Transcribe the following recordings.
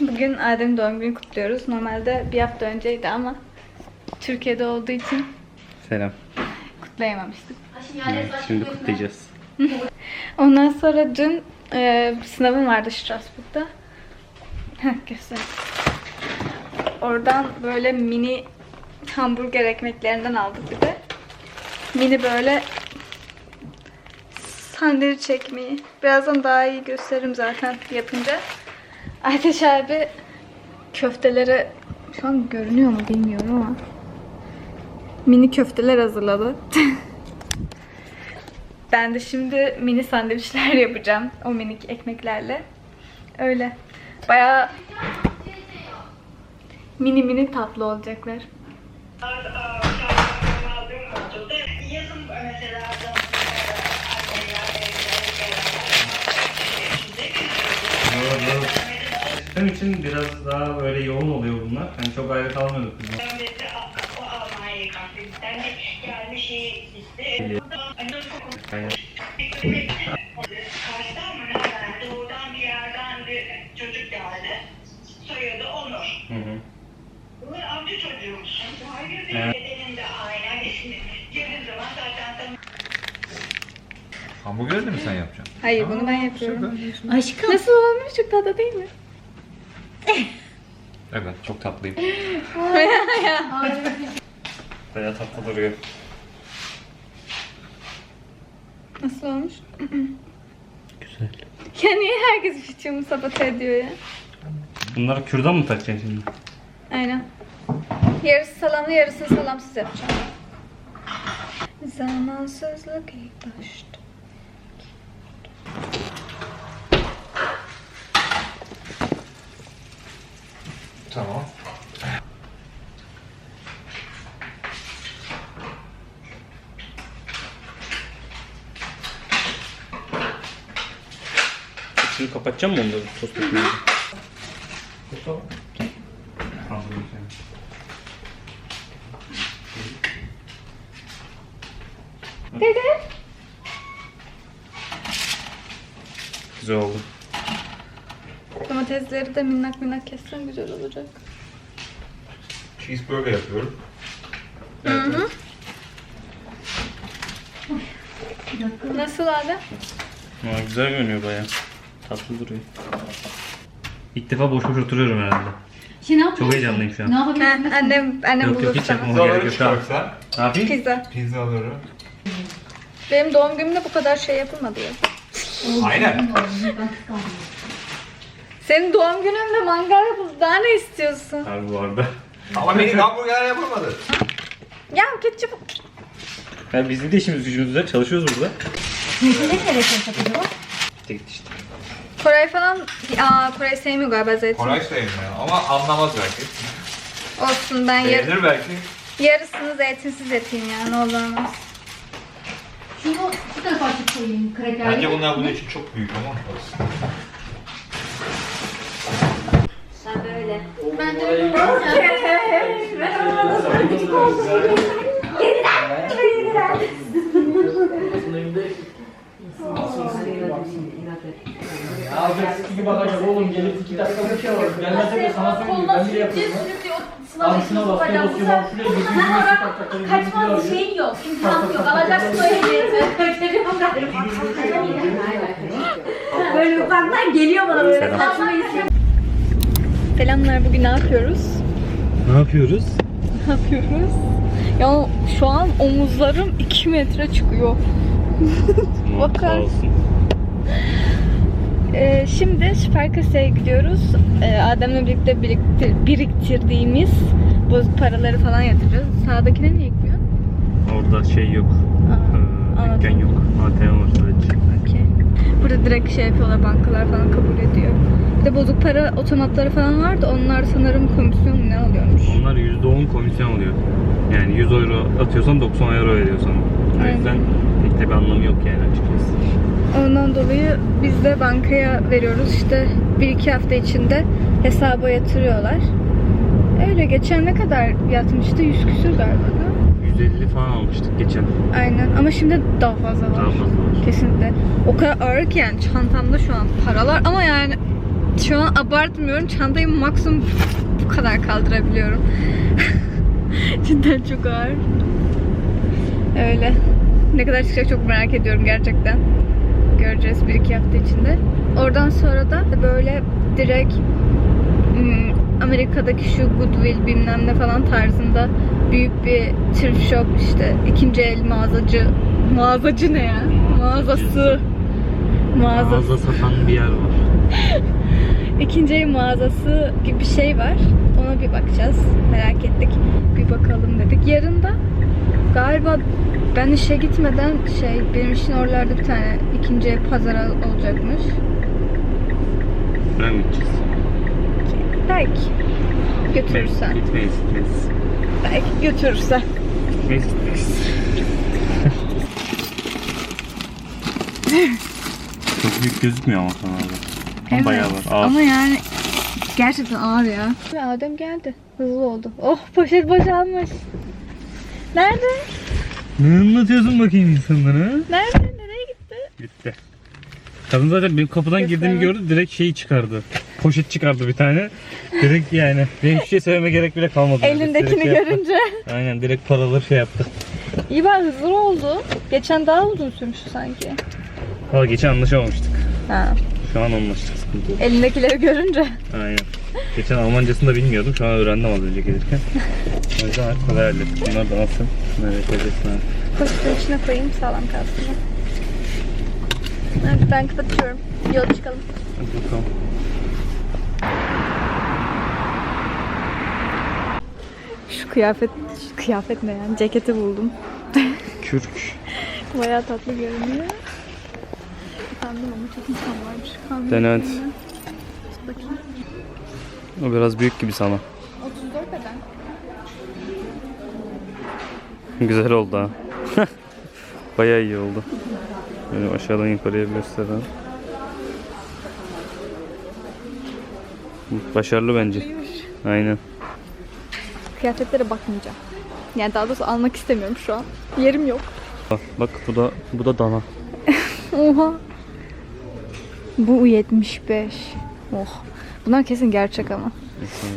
Bugün Adem'in doğum günü kutluyoruz. Normalde bir hafta önceydi ama Türkiye'de olduğu için Selam. kutlayamamıştık. Evet, şimdi kutlayacağız. Ondan sonra dün e, sınavım vardı Strasbourg'da. Heh, göster. Oradan böyle mini hamburger ekmeklerinden aldık bir de. Mini böyle sandviç ekmeği. Birazdan daha iyi gösteririm zaten yapınca. Ateş abi köfteleri şu an görünüyor mu bilmiyorum ama mini köfteler hazırladı. Ben de şimdi mini sandviçler yapacağım. O minik ekmeklerle. Öyle. Bayağı mini mini tatlı olacaklar. Sistem için biraz daha böyle yoğun oluyor bunlar. Hani çok ayrı kalmıyorduk biz. o Almanya'ya kalktığımızdan de gelmiş şey işte. Aynen. Kars'tan mı nereden? Doğudan bir yerden bir çocuk geldi. Soyadı Onur. Hı hı. Bunlar amca çocuğu musun? Hayır Evet. değil. Dedenin de aynı annesinin. Girdiğin zaman zaten tanı- Hamburgeri de mi sen yapacaksın? Hayır bunu ben yapıyorum. Aşkım. Nasıl olmuş? Çok tatlı değil mi? Evet çok tatlıyım. Bayağı tatlı duruyor. Nasıl olmuş? Güzel. Ya niye herkes fiçimi sabote ediyor ya? Bunları kürdan mı takacaksın şimdi? Aynen. Yarısı salamlı yarısını salamsız yapacağım. Zamansızlık ilk başta. Tamam. Şimdi kapatacağım mı onları tost ekmeği? Hamburger. Dede. Güzel oldu. Domatesleri de minnak minnak kessen güzel olacak. Cheeseburger yapıyorum. Nasıl abi? Aa, güzel görünüyor bayağı. Tatlı duruyor. İlk defa boş boş oturuyorum herhalde. Şey ne yapıyorsun? Çok heyecanlıyım şu an. Ne yapabilirsin? annem annem Yok yok hiç yapmama gerek yok. Tamam. çıkarsa Ne yapayım? Pizza. pizzaları. Benim doğum günümde bu kadar şey yapılmadı ya. Aynen. Ben kıskandım. Senin doğum gününde mangal yapıldı. Daha ne istiyorsun? Abi bu arada. Ama benim hamburger yapılmadı. Ya ketçap. Ya bizim de işimiz gücümüz var. Çalışıyoruz burada. Ne kadar yapıyorsun acaba? Gitti işte. Koray falan... Aa Koray sevmiyor galiba zeytin. Koray sevmiyor ama anlamaz belki. Olsun ben yar- Beğenir belki. yarısını zeytinsiz yapayım ya ne olur olmaz. Şunu şu tarafa açıp koyayım krakerleri. Bence bunlar bunun için çok büyük ama olsun. Abi iki bakacak oğlum gelip iki dakika bir şey var. Gelmezse de sana söyleyeyim. Ben bile yapıyorum. Abi şuna bak, şuna basıyorum, şuraya gözünü tak tak tak tak Kaçma şeyin yok, imkanı yok. Alacaksın o galiba. Böyle uzaktan geliyor bana böyle saçma isim. Selamlar bugün ne yapıyoruz? Ne yapıyoruz? Ne yapıyoruz? Ya şu an omuzlarım 2 metre çıkıyor. Bakar. Ee, şimdi süper kasaya gidiyoruz. Ee, Adem'le birlikte biriktir, biriktirdiğimiz bozuk paraları falan yatıracağız. Sağdakine niye gitmiyor? Orada şey yok. Aa, Ee, dükkan yok. ATM var sadece. Okey. Burada direkt şey yapıyorlar, bankalar falan kabul ediyor. Bir de bozuk para otomatları falan var da onlar sanırım komisyon ne alıyormuş? Onlar %10 komisyon alıyor. Yani 100 euro atıyorsan 90 euro veriyor sana. O Aynen. yüzden pek de bir anlamı yok yani açıkçası. Ondan dolayı biz de bankaya veriyoruz. İşte bir iki hafta içinde hesaba yatırıyorlar. Öyle geçen ne kadar yatmıştı? 100 küsür galiba. Değil mi? 150 falan almıştık geçen. Aynen ama şimdi daha fazla var. Daha fazla var. Kesinlikle. O kadar ağır ki yani çantamda şu an paralar ama yani Şu an abartmıyorum. Çantayı maksimum bu kadar kaldırabiliyorum. Cidden çok ağır. Öyle. Ne kadar çıkacak çok merak ediyorum gerçekten. Göreceğiz bir iki hafta içinde. Oradan sonra da böyle direkt hmm, Amerika'daki şu Goodwill bilmem ne falan tarzında büyük bir thrift shop işte ikinci el mağazacı mağazacı ne ya? Mağazası mağazası Mağaza satan bir yer var. İkinci el mağazası gibi bir şey var. Ona bir bakacağız. Merak ettik. Bir bakalım dedik. Yarın da galiba ben işe gitmeden şey benim için oralarda bir tane ikinci el pazarı olacakmış. Mı gideceğiz? Belki götürürsen. Gitmeyiz, gitmeyiz. Belki götürürsen. Çok büyük gözükmüyor ama sana abi. Bayağı var. Ağır. Ama yani gerçekten ağır ya. Adem geldi. Hızlı oldu. Oh poşet boşalmış. Nerede? Ne anlatıyorsun bakayım insanlara? Nerede? Nereye gitti? Gitti. Kadın zaten benim kapıdan girdiğimi gördü direkt şeyi çıkardı. Poşet çıkardı bir tane. Direkt yani benim hiçbir şey söyleme gerek bile kalmadı. Elindekini şey yaptı. görünce. Aynen direkt paraları şey yaptı. İyi ben hızlı oldu. Geçen daha uzun sürmüştü sanki. Valla geçen anlaşamamıştık. Ha. Şu an anlaştık sıkıntı yok. Elindekileri görünce. Aynen. Geçen Almancasını da bilmiyordum. Şu an öğrendim az önce gelirken. O yüzden kolay hallettik. Bunlar da alsın. Nereye koyacaksın abi? Poşetin içine koyayım sağlam kalsın. Evet, ben kapatıyorum. Yola çıkalım. Hadi bakalım. Kıyafet, kıyafet ne yani? Ceketi buldum. Kürk. Bayağı tatlı görünüyor. Efendim ama çok insan varmış. Dene hadi. Bakayım. O biraz büyük gibi sana. 34 beden. Güzel oldu ha. Bayağı iyi oldu. Böyle aşağıdan yukarıya gösteren. Başarılı bence. Aynen. Kıyafetlere bakmayacağım. Yani daha doğrusu almak istemiyorum şu an. Yerim yok. Bak, bak bu da bu da dana. Oha. Bu 75. Oh. Bunlar kesin gerçek ama.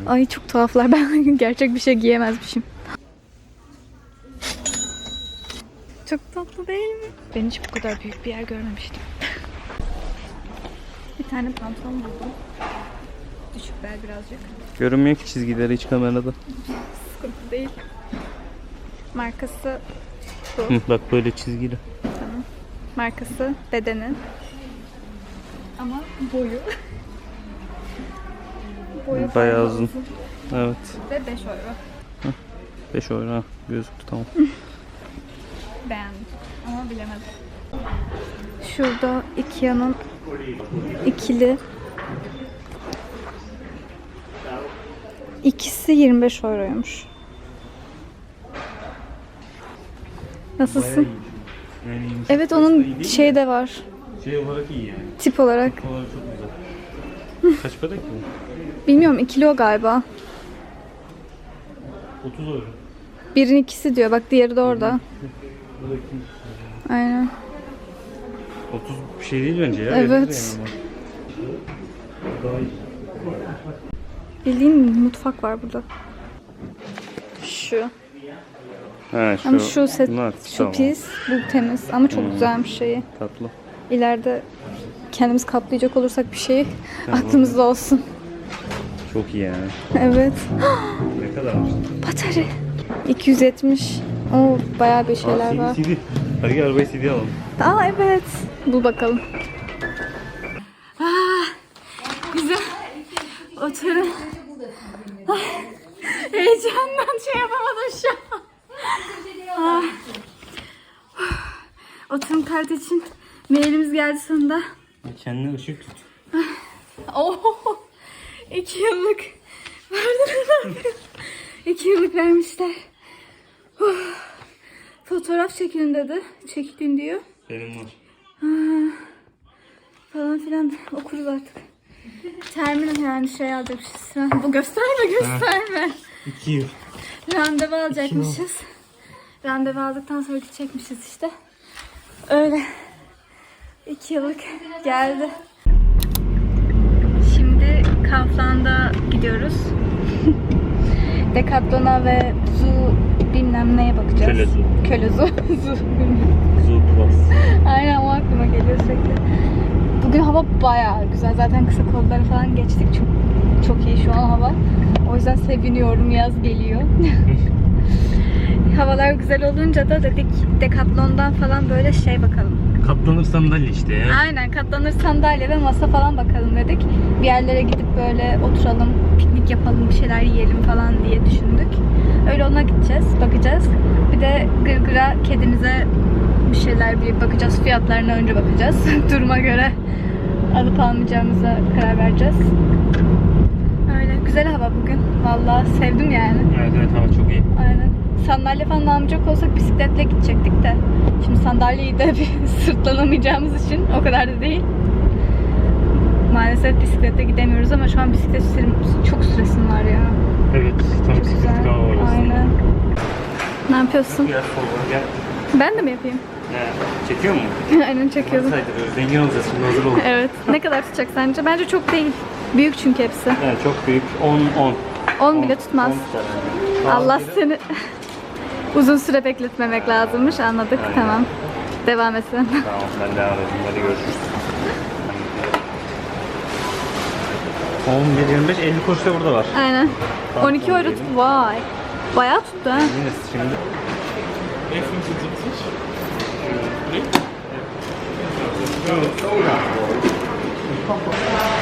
Ay çok tuhaflar. Ben gerçek bir şey giyemezmişim. Çok tatlı değil mi? Ben hiç bu kadar büyük bir yer görmemiştim. bir tane pantolon buldum. Düşük bel birazcık. Görünmüyor ki çizgileri hiç kamerada. Sıkıntı değil. Markası Hı, bak böyle çizgili. Markası bedeni. Ama boyu. boyu Bayağı fazla uzun. Evet. Ve 5 euro. 5 euro ha. Gözüktü tamam. Beğendim. Ama bilemedim. Şurada Ikea'nın ikili İkisi 25 euroymuş. Nasılsın? Yani Evet onun şey de var. şey olarak iyi yani. Tip olarak. Olarak çok güzel. Kaç para ki bu? Bilmiyorum 2 o galiba. 30 euro. Birin ikisi diyor. Bak diğeri de orada. Aynen. 30 bir şey değil bence ya. Evet. Daha iyi. Bildiğin mutfak var burada. Şu. Ha, şu, Ama şu set, bunlar, şu tamam. pis, bu temiz. Ama çok güzelmiş şeyi. Tatlı. İleride kendimiz kaplayacak olursak bir şeyi aklımızda olsun. Çok iyi yani. Evet. Ne kadarmış? Batarya. 270. O bayağı bir şeyler var. CD. Hadi gel arabayı CD alalım. Aa evet. Bul bakalım. Ay, Heyecandan şey yapamadım şu an. Ah. Oturum kartı için mailimiz geldi sonunda. Kendine ışık tut. Oo, iki yıllık. Pardon. iki yıllık vermişler. Uf. Fotoğraf çekin dedi. Çektin diyor. Benim var. Falan filan okuruz artık. Termin yani şey alacakmışız. Bu gösterme gösterme. 2 yıl. Randevu alacakmışız. Randevu aldıktan sonra gidecekmişiz işte. Öyle. İki yıllık geldi. Şimdi Kaufland'a gidiyoruz. Decathlon'a ve Zoo bilmem neye bakacağız. Köle Zoo. Köle Zoo. Zoo bilmem. Zoo Plus. Aynen o aklıma geliyor sürekli. Bugün hava bayağı güzel. Zaten kısa kolları falan geçtik. Çok çok iyi şu an hava. O yüzden seviniyorum. Yaz geliyor. Havalar güzel olunca da dedik Decathlon'dan falan böyle şey bakalım. Katlanır sandalye işte ya. Aynen katlanır sandalye ve masa falan bakalım dedik. Bir yerlere gidip böyle oturalım, piknik yapalım, bir şeyler yiyelim falan diye düşündük. Öyle ona gideceğiz, bakacağız. Bir de gırgıra kedimize bir şeyler bir bakacağız. Fiyatlarına önce bakacağız. Duruma göre alıp almayacağımıza karar vereceğiz. Öyle. Güzel hava bugün. Vallahi sevdim yani. Evet evet hava çok iyi. Aynen. Sandalye falan almayacak olsak bisikletle gidecektik de. Şimdi sandalyeyi de bir sırtlanamayacağımız için o kadar da değil. Maalesef bisikletle gidemiyoruz ama şu an bisiklet süresim çok süresim var ya. Evet tam bisiklet güzel. Aynen. Ne yapıyorsun? Sola gel. Ben de mi yapayım? Ne? Çekiyor mu? Aynen çekiyordum. Zengin olacağız şimdi hazır ol. Evet. Ne kadar tutacak sence? Bence çok değil. Büyük çünkü hepsi. Evet çok büyük. 10 10. 10 bile tutmaz. Allah seni uzun süre bekletmemek lazımmış. Anladık. Aynen. Tamam. Devam etsin. Tamam ben devam edeyim. Hadi görüşürüz. 11 25 50 kuruş da burada var. Aynen. Tamam, 12 euro diyelim. tut. Vay. Bayağı tuttu ha. Yine şimdi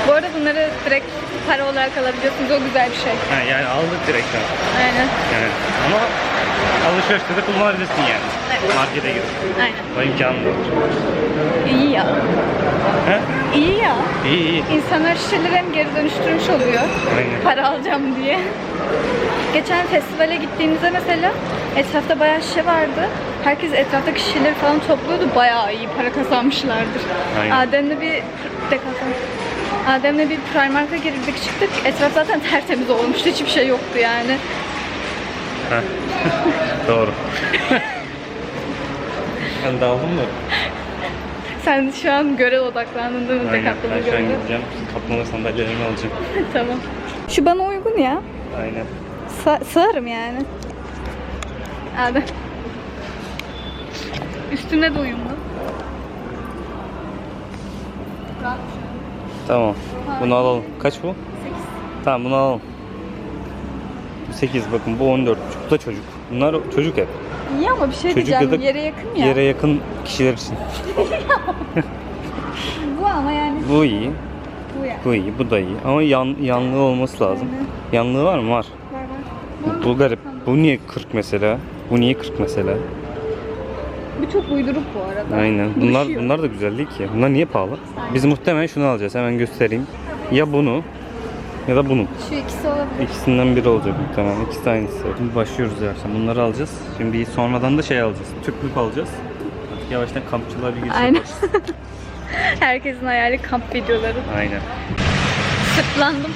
Bu arada bunları direkt para olarak alabiliyorsunuz. O güzel bir şey. ha, yani aldık direkt. Aynen. Yani ama alışverişte de kullanabilirsin yani. Evet. Markete gidip. Aynen. O imkanı da var. İyi ya. He? İyi ya. İyi iyi. İnsanlar şişeleri hem geri dönüştürmüş oluyor. Aynen. Para alacağım diye. Geçen festivale gittiğimizde mesela etrafta bayağı şişe vardı. Herkes etraftaki şişeleri falan topluyordu. Bayağı iyi para kazanmışlardır. Aynen. Adem'le bir Decathlon. Adem'le bir Primark'a girdik çıktık. Etraf zaten tertemiz olmuştu. Hiçbir şey yoktu yani. Heh. Doğru. ben daldım mı? Sen şu an görev odaklandın değil mi? Aynen. Ben şu an gideceğim. Katlanır sandalyelerimi alacağım. tamam. Şu bana uygun ya. Aynen. Sa- sığarım yani. Adem. Üstüne de uyumlu. Tamam. Bunu alalım. Kaç bu? 8. Tamam bunu alalım. Bu 8 bakın bu 14. Bu da çocuk. Bunlar çocuk hep. İyi ama bir şey Çocuk diyeceğim. ya da Yere yakın ya. Yere yakın kişiler için. Bu ama yani Bu iyi. bu ya. Bu iyi. Bu da iyi. Ama yan, yanlığı olması lazım. Aynen. Yanlığı var mı? Var. Var var. Bu, bu garip. Bu niye 40 mesela? Bu niye 40 mesela? Bu çok uyduruk bu arada. Aynen. Bunlar Düşüyor. bunlar da güzel değil ki. Bunlar niye pahalı? Biz muhtemelen şunu alacağız. Hemen göstereyim. Ya bunu ya da bunu. Şu ikisi olabilir. İkisinden biri olacak muhtemelen. İkisi aynısı. Şimdi başlıyoruz yavaştan. Bunları alacağız. Şimdi bir sonradan da şey alacağız. Tüplük alacağız. Artık yavaştan kampçılığa bir geçiş Aynen. Herkesin hayali kamp videoları. Aynen. Sırtlandım.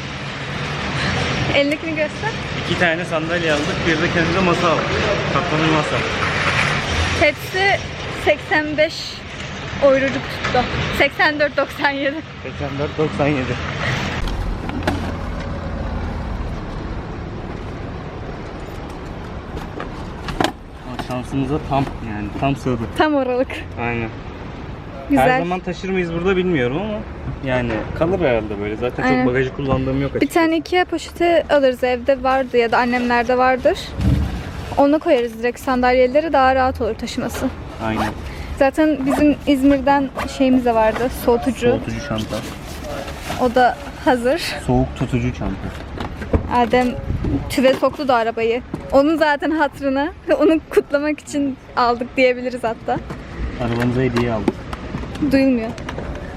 Elindekini göster. İki tane sandalye aldık. Bir de kendimize masa aldık. Katlanır masa. Hepsi 85 eurocuk tuttu. 84.97. 84.97. Şansımıza tam yani tam sığdı. Tam oralık. Aynen. Güzel. Her zaman taşır mıyız burada bilmiyorum ama yani kalır herhalde böyle. Zaten Aynen. çok bagajı kullandığım yok Bir açıkçası. tane Ikea poşeti alırız evde vardı ya da annemlerde vardır. Ona koyarız direkt sandalyeleri daha rahat olur taşıması. Aynen. Zaten bizim İzmir'den şeyimiz de vardı soğutucu. Soğutucu çanta. O da hazır. Soğuk tutucu çanta. Adem tüve soktu da arabayı. Onun zaten hatırına onu kutlamak için aldık diyebiliriz hatta. Arabamıza hediye aldık. Duyulmuyor.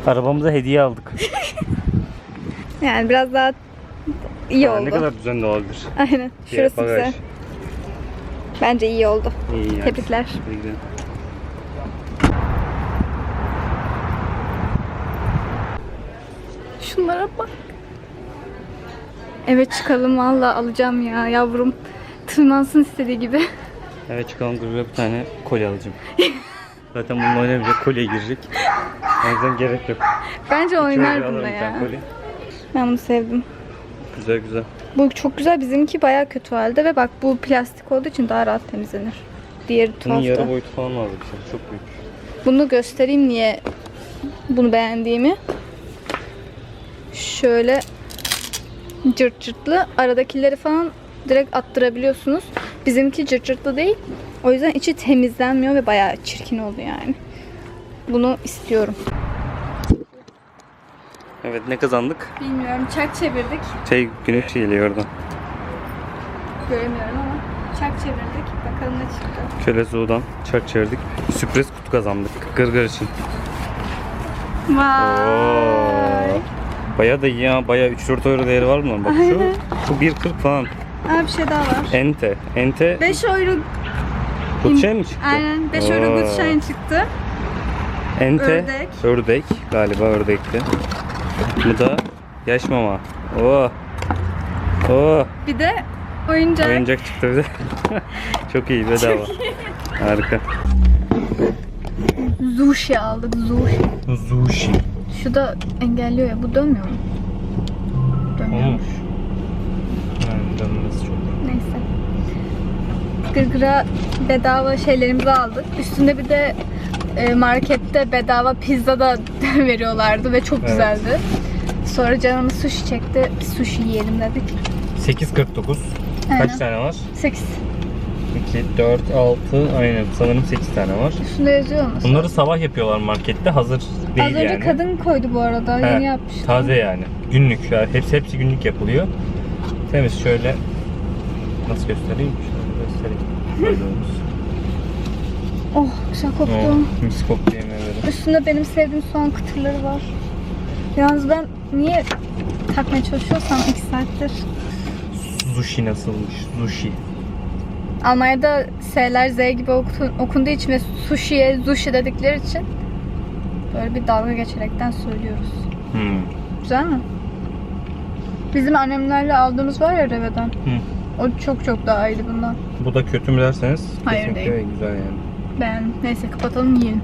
Arabamıza hediye aldık. Yani biraz daha iyi Yani oldu. ne kadar düzenli olabilir. Aynen. Şurası Bagaj. güzel. Bence iyi oldu. İyi yani. Tebrikler. Şunlara bak. Evet çıkalım valla alacağım ya yavrum. Tırmansın istediği gibi. Evet çıkalım dur bir tane kolye alacağım. Zaten bununla oynamayacak kolye girecek. O yüzden gerek yok. Bence oynar bunda ya. kolye. Ben bunu sevdim. Güzel güzel. Bu çok güzel. Bizimki bayağı kötü halde ve bak bu plastik olduğu için daha rahat temizlenir. Diğeri Bunun tuhaftı. yarı boyutu falan vardı bir şey. Çok büyük. Bunu göstereyim niye bunu beğendiğimi. Şöyle cırt cırtlı. Aradakileri falan direkt attırabiliyorsunuz. Bizimki cırt cırtlı değil. O yüzden içi temizlenmiyor ve bayağı çirkin oldu yani. Bunu istiyorum. Evet ne kazandık? Bilmiyorum. Çark çevirdik. Şey güneş geliyor oradan. Göremiyorum ama çark çevirdik. Bakalım ne çıktı. Köle Zu'dan çark çevirdik. Sürpriz kutu kazandık. Gırgır için. Vay. Bayağı da iyi ya. Bayağı 3-4 euro değeri var mı? Bak şu. Bu 1.40 falan. Aa bir şey daha var. Ente. Ente 5 euro good şey mi çıktı? aynen 5 euro Oo. good shine çıktı. Ente. Ördek. Ördek. Galiba ördekti. Bu da yaş mama. Oh. Oh. Bir de oyuncak. Oyuncak çıktı bize. Çok iyi bedava. Harika. Sushi aldık. Sushi. Sushi. Şu da engelliyor ya. Bu dönmüyor mu? Dönüyormuş. Yani dönmesi çok. Neyse. Gırgıra bedava şeylerimizi aldık. Üstünde bir de e, markette bedava pizza da veriyorlardı ve çok Evet. güzeldi. Sonra canımız sushi çekti. Bir sushi yiyelim dedik. 8.49. Aynen. Kaç tane var? 8. 2, 4, 6, aynen sanırım 8 tane var. Üstünde yazıyor mu? Bunları sabah yapıyorlar markette. Hazır değil Az önce yani. kadın koydu bu arada. He, Yeni yapmış. Taze yani. Günlük. Yani hepsi hepsi günlük yapılıyor. Temiz şöyle nasıl göstereyim? Şöyle göstereyim. Böyle olmuş. Oh güzel koktu. Oh, mis koktu yemin ederim. Üstünde benim sevdiğim soğan kıtırları var. Yalnız ben niye takmaya çalışıyorsam 2 saattir. Sushi nasılmış? Sushi. Almanya'da S'ler Z gibi oku- okunduğu için ve sushi'ye sushi dedikleri için böyle bir dalga geçerekten söylüyoruz. Hmm. Güzel mi? Bizim annemlerle aldığımız var ya Reve'den. Hı. O çok çok daha iyiydi bundan. Bu da kötü mü derseniz Hayır, değil. güzel yani. Ben neyse kapatalım yiyelim.